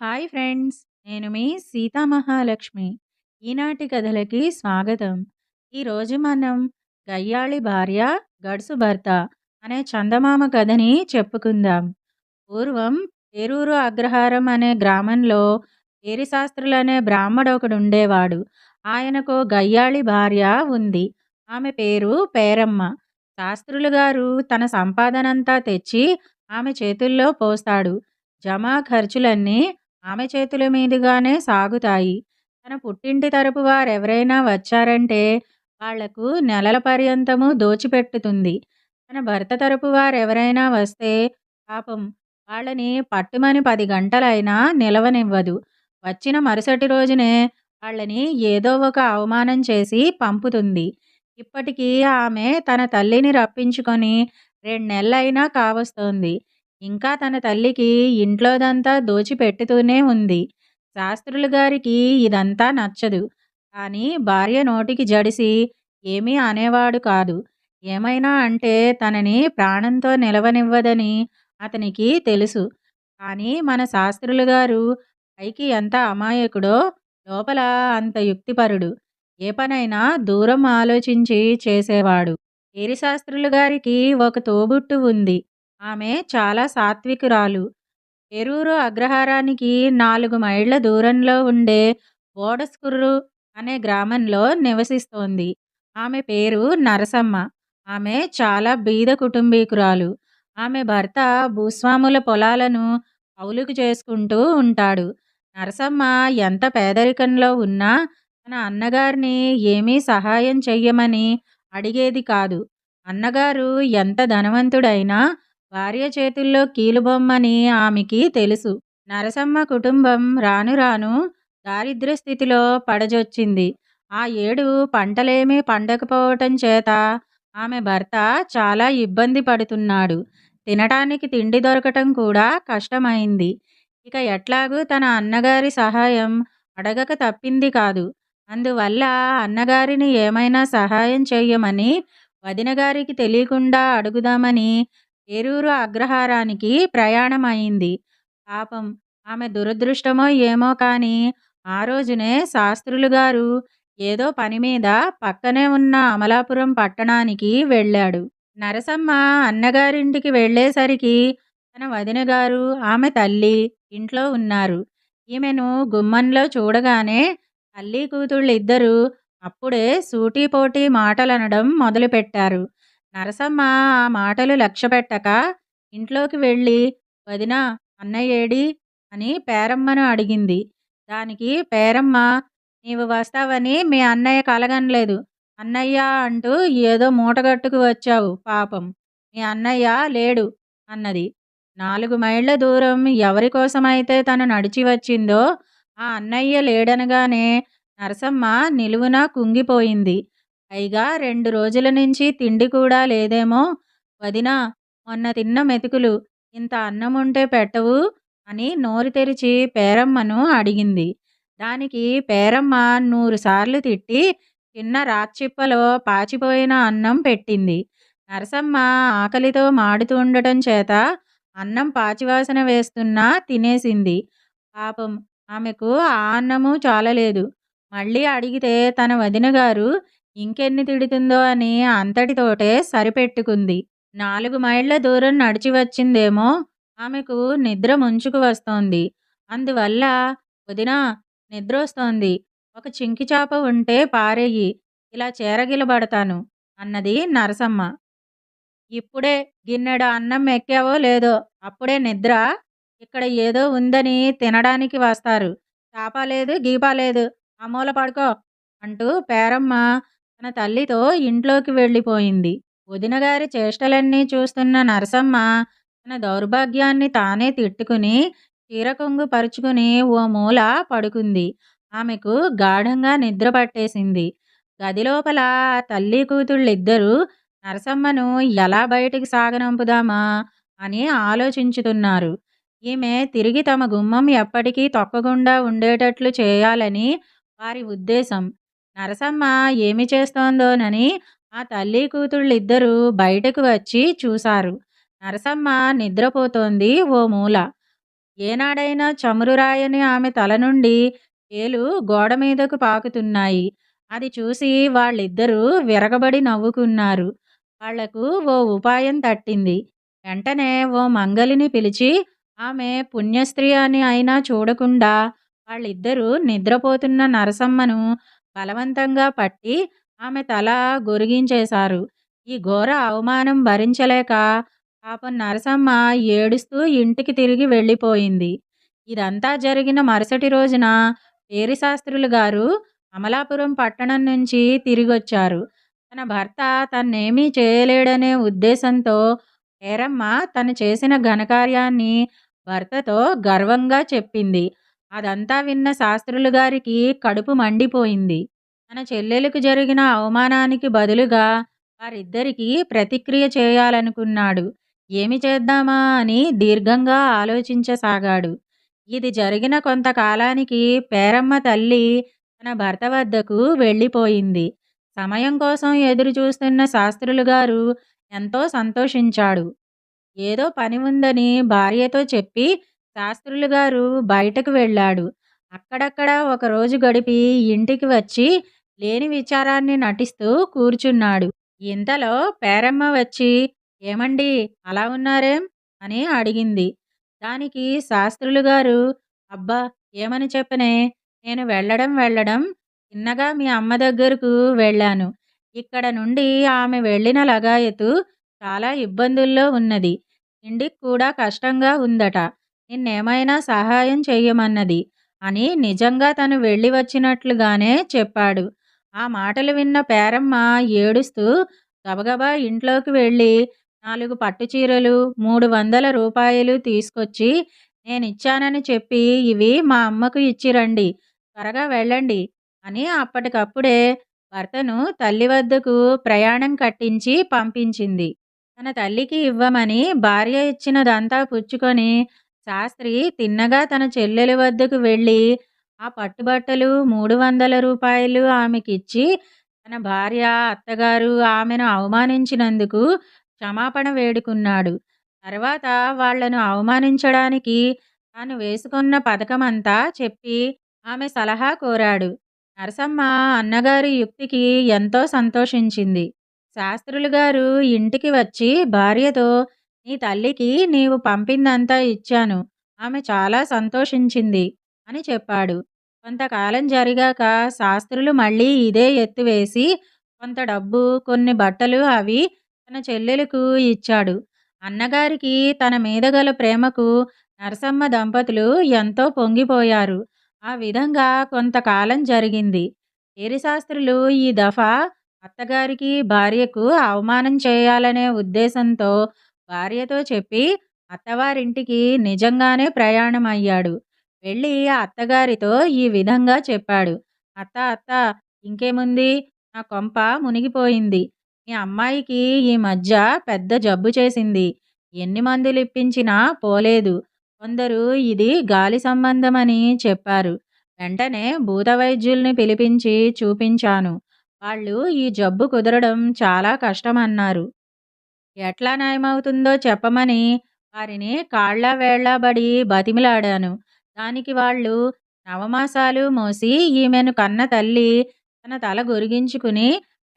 Hi friends నేను మీ సీతామహాలక్ష్మి ఈనాటి కథలకి స్వాగతం. ఈరోజు మనం గయ్యాళి భార్య గడుసు భర్త అనే చందమామ కథని చెప్పుకుందాం. పూర్వం పేరూరు అగ్రహారం అనే గ్రామంలో పేరిశాస్త్రులు అనే బ్రాహ్మడొకడు ఉండేవాడు ఆయనకు గయ్యాళి భార్య ఉంది. ఆమె పేరు పేరమ్మ. శాస్త్రులు గారు తన సంపాదనంతా తెచ్చి ఆమె చేతుల్లో పోస్తాడు. జమా ఖర్చులన్నీ ఆమె చేతుల మీదుగానే సాగుతాయి. తన పుట్టింటి తరపు వారెవరైనా వచ్చారంటే వాళ్ళకు నెలల పర్యంతము దోచిపెట్టుతుంది. తన భర్త తరపు వారెవరైనా వస్తే పాపం వాళ్ళని పట్టుమని పది గంటలైనా నిలవనివ్వదు. వచ్చిన మరుసటి రోజునే వాళ్ళని ఏదో ఒక అవమానం చేసి పంపుతుంది. ఇప్పటికీ ఆమె తన తల్లిని రప్పించుకొని రెండు నెలలైనా కావస్తోంది. ఇంకా తన తల్లికి ఇంట్లోదంతా దోచిపెట్టుతూనే ఉంది. శాస్త్రులు గారికి ఇదంతా నచ్చదు. కానీ భార్య నోటికి జడిసి ఏమీ అనేవాడు కాదు. ఏమైనా అంటే తనని ప్రాణంతో నిలవనివ్వదని అతనికి తెలుసు. కానీ మన శాస్త్రులు గారు పైకి ఎంత అమాయకుడో లోపల అంత యుక్తిపరుడు. ఏ పనైనా దూరం ఆలోచించి చేసేవాడు. శాస్త్రులు గారికి ఒక తోబుట్టు ఉంది. ఆమె చాలా సాత్వికురాలు. ఎరూరు అగ్రహారానికి నాలుగు మైళ్ళ దూరంలో ఉండే బోడస్కుర్రు అనే గ్రామంలో నివసిస్తోంది. ఆమె పేరు నరసమ్మ. ఆమె చాలా బీద కుటుంబీకురాలు. ఆమె భర్త భూస్వాముల పొలాలను కౌలుకు చేసుకుంటూ ఉంటాడు. నరసమ్మ ఎంత పేదరికంలో ఉన్నా తన అన్నగారిని ఏమీ సహాయం చెయ్యమని అడిగేది కాదు. అన్నగారు ఎంత ధనవంతుడైనా భార్య చేతుల్లో కీలుబొమ్మని ఆమెకి తెలుసు. నరసమ్మ కుటుంబం రాను రాను దారిద్ర్య స్థితిలో పడజొచ్చింది. ఆ ఏడు పంటలేమీ పండకపోవటం చేత ఆమె భర్త చాలా ఇబ్బంది పడుతున్నాడు. తినటానికి తిండి దొరకటం కూడా కష్టమైంది. ఇక ఎట్లాగూ తన అన్నగారి సహాయం అడగక తప్పింది కాదు. అందువల్ల అన్నగారిని ఏమైనా సహాయం చెయ్యమని వదినగారికి తెలియకుండా అడుగుదామని ఏరూరు అగ్రహారానికి ప్రయాణమైంది. పాపం ఆమె దురదృష్టమో ఏమో కానీ ఆ రోజునే శాస్త్రులు గారు ఏదో పని మీద పక్కనే ఉన్న అమలాపురం పట్టణానికి వెళ్ళాడు. నరసమ్మ అన్నగారింటికి వెళ్ళేసరికి తన వదిన గారు ఆమె తల్లి ఇంట్లో ఉన్నారు. ఈమెను గుమ్మంలో చూడగానే తల్లి కూతుళ్ళిద్దరూ అప్పుడే సూటీపోటీ మాటలనడం మొదలుపెట్టారు. నరసమ్మ ఆ మాటలు లక్ష్యపెట్టక ఇంట్లోకి వెళ్ళి వదిన అన్నయ్యేడి అని పేరమ్మను అడిగింది. దానికి పేరమ్మ నీవు వస్తావని మీ అన్నయ్య కలగనలేదు. అన్నయ్య అంటూ ఏదో మూటగట్టుకు వచ్చావు పాపం. మీ అన్నయ్య లేడు అన్నది. నాలుగు మైళ్ళ దూరం ఎవరి కోసమైతే తను నడిచి వచ్చిందో ఆ అన్నయ్య లేడనగానే నరసమ్మ నిలువున కుంగిపోయింది. పైగా రెండు రోజుల నుంచి తిండి కూడా లేదేమో. వదినా మొన్న తిన్న మెతుకులు ఇంత అన్నం ఉంటే పెట్టవు అని నోరు తెరిచి పేరమ్మను అడిగింది. దానికి పేరమ్మ నూరుసార్లు తిట్టి చిన్న రాచిప్పలో పాచిపోయిన అన్నం పెట్టింది. నరసమ్మ ఆకలితో మాడుతూ ఉండటం చేత అన్నం పాచివాసన వేస్తున్నా తినేసింది. పాపం ఆమెకు ఆ అన్నము చాలలేదు. మళ్ళీ అడిగితే తన వదిన గారు ఇంకెన్ని తిడుతుందో అని అంతటితోటే సరిపెట్టుకుంది. నాలుగు మైళ్ళ దూరం నడిచి వచ్చిందేమో ఆమెకు నిద్ర ముంచుకు వస్తోంది. అందువల్ల వదినా నిద్రొస్తోంది. ఒక చింకిచాప ఉంటే పారేయి. ఇలా చేరగిలబడతాను అన్నది నరసమ్మ. ఇప్పుడే గిన్నెడు అన్నం ఎక్కావో లేదో అప్పుడే నిద్ర ఇక్కడ ఏదో ఉందని తినడానికి వస్తారు. చాప లేదు గీపా లేదు. అమూల పడుకో అంటూ పేరమ్మ తన తల్లితో ఇంట్లోకి వెళ్ళిపోయింది. వదినగారి చేష్టలన్నీ చూస్తున్న నరసమ్మ తన దౌర్భాగ్యాన్ని తానే తిట్టుకుని చీరకొంగు పరుచుకుని ఓ మూల పడుకుంది. ఆమెకు గాఢంగా నిద్ర పట్టేసింది. గదిలోపల తల్లి కూతుళ్ళిద్దరూ నరసమ్మను ఎలా బయటికి సాగనంపుదామా అని ఆలోచించుతున్నారు. ఈమె తిరిగి తమ గుమ్మం ఎప్పటికీ తొక్కకుండా ఉండేటట్లు చేయాలని వారి ఉద్దేశం. నరసమ్మ ఏమి చేస్తోందోనని ఆ తల్లి కూతుళ్ళిద్దరూ బయటకు వచ్చి చూశారు నరసమ్మ నిద్రపోతోంది ఓ మూల ఏనాడైనా చమురు రాయని ఆమె తల నుండి వేలు గోడ మీదకు పాకుతున్నాయి. అది చూసి వాళ్ళిద్దరూ విరగబడి నవ్వుకున్నారు. వాళ్ళకు ఓ ఉపాయం తట్టింది. వెంటనే ఓ మంగలిని పిలిచి ఆమె పుణ్యస్త్రీ అని అయినా చూడకుండా వాళ్ళిద్దరూ నిద్రపోతున్న నరసమ్మను బలవంతంగా పట్టి ఆమె తల గొరిగించేశారు. ఈ ఘోర అవమానం భరించలేక పాపం నరసమ్మ ఏడుస్తూ ఇంటికి తిరిగి వెళ్ళిపోయింది. ఇదంతా జరిగిన మరుసటి రోజున పేరిశాస్త్రులు గారు అమలాపురం పట్టణం నుంచి తిరిగొచ్చారు. తన భర్త తన్నేమీ చేయలేడనే ఉద్దేశంతో పేరమ్మ తను చేసిన ఘనకార్యాన్ని భర్తతో గర్వంగా చెప్పింది. అదంతా విన్న శాస్త్రులు గారికి కడుపు మండిపోయింది. తన చెల్లెలకు జరిగిన అవమానానికి బదులుగా వారిద్దరికీ ప్రతిక్రియ చేయాలనుకున్నాడు. ఏమి చేద్దామా అని దీర్ఘంగా ఆలోచించసాగాడు. ఇది జరిగిన కొంతకాలానికి పేరమ్మ తల్లి తన భర్త వద్దకు వెళ్ళిపోయింది. సమయం కోసం ఎదురు చూస్తున్న శాస్త్రులు గారు ఎంతో సంతోషించాడు. ఏదో పని ఉందని భార్యతో చెప్పి శాస్త్రులు గారు బయటకు వెళ్ళాడు. అక్కడక్కడ ఒకరోజు గడిపి ఇంటికి వచ్చి లేని విచారాన్ని నటిస్తూ కూర్చున్నాడు. ఇంతలో పేరమ్మ వచ్చి ఏమండి అలా ఉన్నారేం? అని అడిగింది. దానికి శాస్త్రులు గారు అబ్బా! ఏమని చెప్పనే? నేను వెళ్ళడం వెళ్ళడం చిన్నగా మీ అమ్మ దగ్గరకు వెళ్ళాను. ఇక్కడ నుండి ఆమె వెళ్ళిన లగాయతు చాలా ఇబ్బందుల్లో ఉన్నది. ఇంటికి కూడా కష్టంగా ఉందట. నిన్నేమైనా సహాయం చెయ్యమన్నది అని నిజంగా తను వెళ్ళి వచ్చినట్లుగానే చెప్పాడు. ఆ మాటలు విన్న పేరమ్మ ఏడుస్తూ గబగబా ఇంట్లోకి వెళ్ళి నాలుగు పట్టు చీరలు మూడు వందల రూపాయలు తీసుకొచ్చి నేనిచ్చానని చెప్పి ఇవి మా అమ్మకు ఇచ్చిరండి. త్వరగా వెళ్ళండి అని అప్పటికప్పుడే భర్తను తల్లి వద్దకు ప్రయాణం కట్టించి పంపించింది. తన తల్లికి ఇవ్వమని భార్య ఇచ్చినదంతా పుచ్చుకొని శాస్త్రి తిన్నగా తన చెల్లెల వద్దకు వెళ్ళి ఆ పట్టుబట్టలు మూడు వందల రూపాయలు ఆమెకిచ్చి తన భార్య, అత్తగారు ఆమెను అవమానించినందుకు క్షమాపణ వేడుకున్నాడు. తర్వాత వాళ్ళను అవమానించడానికి తాను వేసుకున్న పథకమంతా చెప్పి ఆమె సలహా కోరాడు. నరసమ్మ అన్నగారి యుక్తికి ఎంతో సంతోషించింది. శాస్త్రులు గారు ఇంటికి వచ్చి భార్యతో నీ తల్లికి నీవు పంపిందంతా ఇచ్చాను. ఆమె చాలా సంతోషించింది అని చెప్పాడు. కొంతకాలం జరిగాక శాస్త్రులు మళ్ళీ ఇదే ఎత్తువేసి కొంత డబ్బు, కొన్ని బట్టలు అవి తన చెల్లెలకు ఇచ్చాడు. అన్నగారికి తన మీద గల ప్రేమకు నరసమ్మ దంపతులు ఎంతో పొంగిపోయారు. ఆ విధంగా కొంతకాలం జరిగింది. పేరిశాస్త్రులు ఈ దఫా అత్తగారికి, భార్యకు అవమానం చేయాలనే ఉద్దేశంతో భార్యతో చెప్పి అత్తవారింటికి నిజంగానే ప్రయాణమయ్యాడు. వెళ్ళి అత్తగారితో ఈ విధంగా చెప్పాడు. అత్త అత్త ఇంకేముంది? నా కొంప మునిగిపోయింది. మీ అమ్మాయికి ఈ మధ్య పెద్ద జబ్బు చేసింది. ఎన్ని మందులు ఇప్పించినా పోలేదు. కొందరు ఇది గాలి సంబంధమని చెప్పారు. వెంటనే భూతవైద్యుల్ని పిలిపించి చూపించాను. వాళ్ళు ఈ జబ్బు కుదరడం చాలా కష్టమన్నారు. ఎట్లా న్యాయమవుతుందో చెప్పమని వారిని కాళ్ళ వేళ్ళబడి బతిమిలాడాను. దానికి వాళ్ళు నవమాసాలు మోసి ఈమెను కన్న తల్లి తన తల గొరిగించుకుని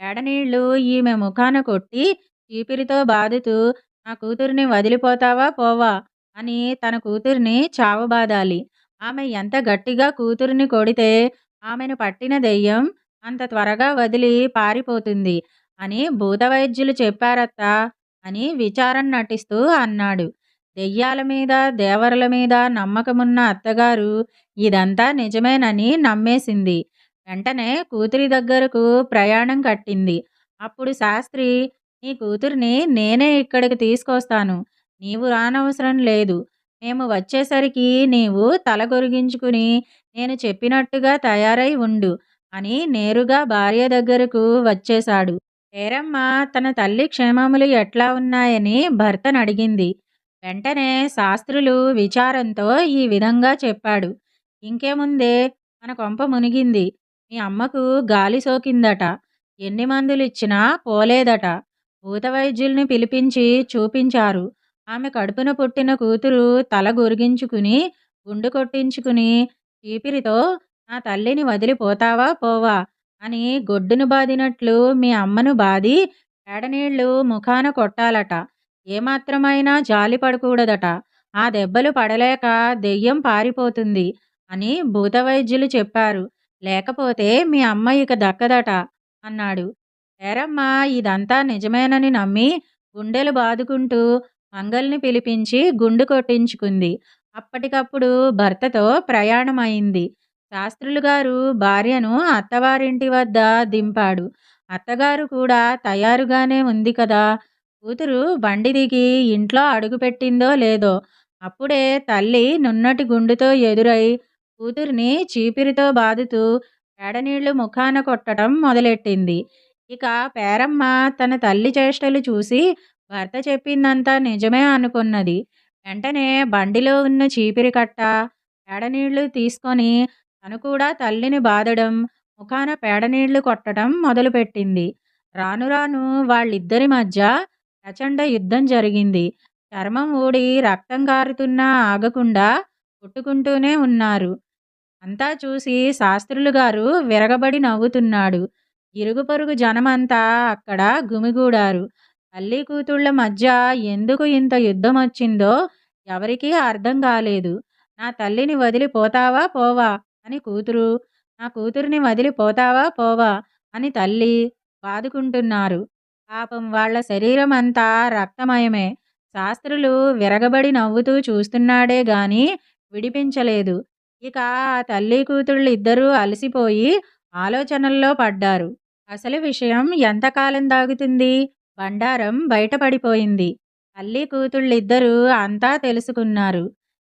ఏడనీళ్ళు ఈమె ముఖాన కొట్టి చీపిరితో బాదుతూ నా కూతురిని వదిలిపోతావా పోవా అని తన కూతురిని చావబాదాలి. ఆమె ఎంత గట్టిగా కూతురిని కొడితే ఆమెను పట్టిన దెయ్యం అంత త్వరగా వదిలి పారిపోతుంది అని భూతవైద్యులు చెప్పారత్తా అని విచారం నటిస్తూ అన్నాడు. దెయ్యాల మీద, దేవరల మీద నమ్మకమున్న అత్తగారు ఇదంతా నిజమేనని నమ్మేసింది. వెంటనే కూతురి దగ్గరకు ప్రయాణం కట్టింది. అప్పుడు శాస్త్రి నీ కూతురిని నేనే ఇక్కడికి తీసుకొస్తాను. నీవు రానవసరం లేదు. మేము వచ్చేసరికి నీవు తలగొరిగించుకుని నేను చెప్పినట్టుగా తయారై ఉండు అని నేరుగా భార్య దగ్గరకు వచ్చేశాడు. పేరమ్మ తన తల్లి క్షేమములు ఎట్లా ఉన్నాయని భర్తనడిగింది. వెంటనే శాస్త్రులు విచారంతో ఈ విధంగా చెప్పాడు. ఇంకేముందే మన కొంప మునిగింది. మీ అమ్మకు గాలి సోకిందట. ఎన్ని మందులు ఇచ్చినా పోలేదట. భూతవైద్యుల్ని పిలిపించి చూపించారు. ఆమె కడుపున పుట్టిన కూతురు తల గొరిగించుకుని, గుండు కొట్టించుకుని, చీపిరితో నా తల్లిని వదిలిపోతావా పోవా అని గొడ్డును బాదినట్లు మీ అమ్మను బాది పేడనీళ్ళు ముఖాన కొట్టాలట. ఏమాత్రమైనా జాలి పడకూడదట. ఆ దెబ్బలు పడలేక దెయ్యం పారిపోతుంది అని భూతవైద్యులు చెప్పారు. లేకపోతే మీ అమ్మ ఇక దక్కదట అన్నాడు. పేరమ్మ ఇదంతా నిజమేనని నమ్మి గుండెలు బాదుకుంటూ మంగల్ని పిలిపించి గుండు కొట్టించుకుంది. అప్పటికప్పుడు భర్తతో ప్రయాణమైంది. శాస్త్రులు గారు భార్యను అత్తవారింటి వద్ద దింపాడు. అత్తగారు కూడా తయారుగానే ఉంది కదా! కూతురు బండి దిగి ఇంట్లో అడుగుపెట్టిందో లేదో అప్పుడే తల్లి నున్నటి గుండుతో ఎదురై కూతురిని చీపిరితో బాదుతూ పేడనీళ్ళు ముఖాన కొట్టడం మొదలెట్టింది. ఇక పేరమ్మ తన తల్లి చేష్టలు చూసి భర్త చెప్పిందంతా నిజమే అనుకున్నది. వెంటనే బండిలో ఉన్న చీపిరి కట్ట, పేడనీళ్ళు తీసుకొని తను కూడా తల్లిని బాదడం, ముఖాన పేడనీళ్ళు కొట్టడం మొదలుపెట్టింది. రాను రాను వాళ్ళిద్దరి మధ్య ప్రచండ యుద్ధం జరిగింది. చర్మం ఊడి రక్తం కారుతున్నా ఆగకుండా కొట్టుకుంటూనే ఉన్నారు. అంతా చూసి శాస్త్రులు గారు విరగబడి నవ్వుతున్నాడు. ఇరుగు పొరుగు జనమంతా అక్కడ గుమిగూడారు. తల్లి కూతుళ్ళ మధ్య ఎందుకు ఇంత యుద్ధమొచ్చిందో ఎవరికీ అర్థం కాలేదు. నా తల్లిని వదిలి పోతావా పోవా అని కూతురు, నా కూతురిని వదిలిపోతావా పోవా అని తల్లి బాదుకుంటున్నారు. పాపం వాళ్ళ అంతా రక్తమయమే. శాస్త్రులు విరగబడి నవ్వుతూ చూస్తున్నాడే గాని విడిపించలేదు. ఇక ఆ తల్లి కూతుళ్ళిద్దరూ అలసిపోయి ఆలోచనల్లో పడ్డారు. అసలు విషయం ఎంతకాలం దాగుతుంది? బండారం బయటపడిపోయింది. తల్లి కూతుళ్ళిద్దరూ అంతా తెలుసుకున్నారు.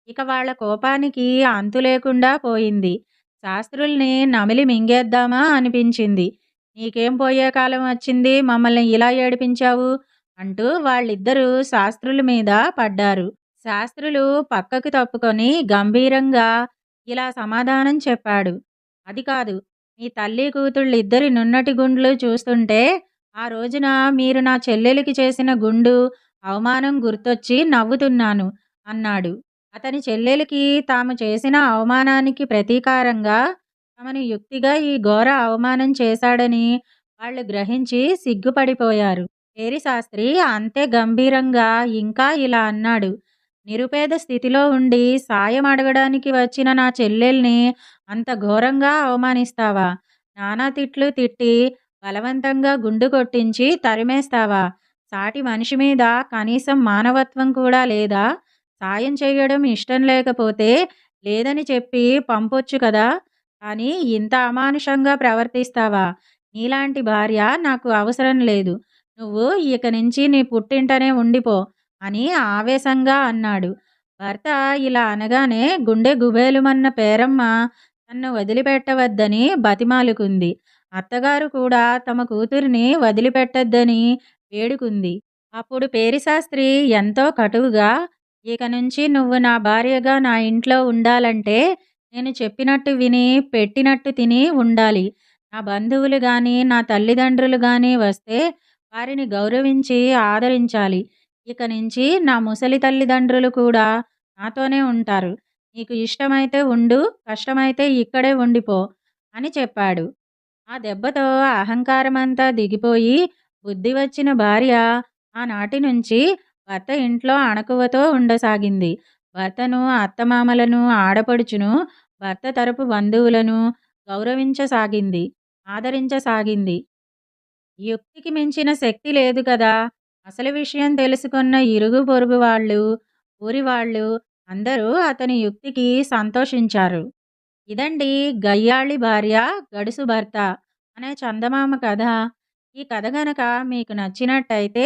ఇక వాళ్ళ కోపానికి అంతు లేకుండా పోయింది. శాస్త్రుల్ని నమిలి మింగేద్దామా అనిపించింది. నీకేం పోయే కాలం వచ్చింది మమ్మల్ని ఇలా ఏడిపించావు? అంటూ వాళ్ళిద్దరూ శాస్త్రుల మీద పడ్డారు. శాస్త్రులు పక్కకు తప్పుకొని గంభీరంగా ఇలా సమాధానం చెప్పాడు. అది కాదు. మీ తల్లి కూతుళ్ళిద్దరి నున్నటి గుండ్లు చూస్తుంటే ఆ రోజున మీరు నా చెల్లెలికి చేసిన గుండు, అవమానం గుర్తొచ్చి నవ్వుతున్నాను అన్నాడు. అతని చెల్లెలికి తాము చేసిన అవమానానికి ప్రతీకారంగా తమను యుక్తిగా ఈ ఘోర అవమానం చేశాడని వాళ్ళు గ్రహించి సిగ్గుపడిపోయారు. పేరిశాస్త్రి అంతే గంభీరంగా ఇంకా ఇలా అన్నాడు. నిరుపేద స్థితిలో ఉండి సాయం అడగడానికి వచ్చిన నా చెల్లెల్ని అంత ఘోరంగా అవమానిస్తావా? నానా తిట్లు తిట్టి బలవంతంగా గుండు కొట్టించి తరిమేస్తావా? సాటి మనిషి మీద కనీసం మానవత్వం కూడా లేదా? సాయం చేయడం ఇష్టం లేకపోతే లేదని చెప్పి పంపొచ్చు కదా! కానీ ఇంత అమానుషంగా ప్రవర్తిస్తావా? నీలాంటి భార్య నాకు అవసరం లేదు. నువ్వు ఇక నుంచి నీ పుట్టింటనే ఉండిపో అని ఆవేశంగా అన్నాడు. భర్త ఇలా అనగానే గుండె గుబేలుమన్న పేరమ్మ తన్ను వదిలిపెట్టవద్దని బతిమాలుకుంది. అత్తగారు కూడా తమ కూతురిని వదిలిపెట్టొద్దని వేడుకుంది. అప్పుడు పేరిశాస్త్రి ఎంతో కటువుగా ఇక నుంచి నువ్వు నా భార్యగా నా ఇంట్లో ఉండాలంటే నేను చెప్పినట్టు విని, పెట్టినట్టు తిని ఉండాలి. నా బంధువులు గాని, నా తల్లిదండ్రులు గాని వస్తే వారిని గౌరవించి ఆదరించాలి. ఇక నుంచి నా ముసలి తల్లిదండ్రులు కూడా నాతోనే ఉంటారు. నీకు ఇష్టమైతే ఉండు, కష్టమైతే ఇక్కడే ఉండిపో అని చెప్పాడు. ఆ దెబ్బతో అహంకారమంతా దిగిపోయి బుద్ధి వచ్చిన భార్య ఆనాటి నుంచి భర్త ఇంట్లో అణకువతో ఉండసాగింది. భర్తను, అత్తమామలను, ఆడపడుచును, భర్త తరపు బంధువులను గౌరవించసాగింది. ఆదరించసాగింది. యుక్తికి మించిన శక్తి లేదు కదా! అసలు విషయం తెలుసుకున్న ఇరుగు పొరుగు వాళ్ళు, ఊరివాళ్ళు అందరూ అతని యుక్తికి సంతోషించారు. ఇదండి 'గయ్యాళి భార్య గడుసు భర్త' అనే చందమామ కథ. ఈ కథ గనక మీకు నచ్చినట్టయితే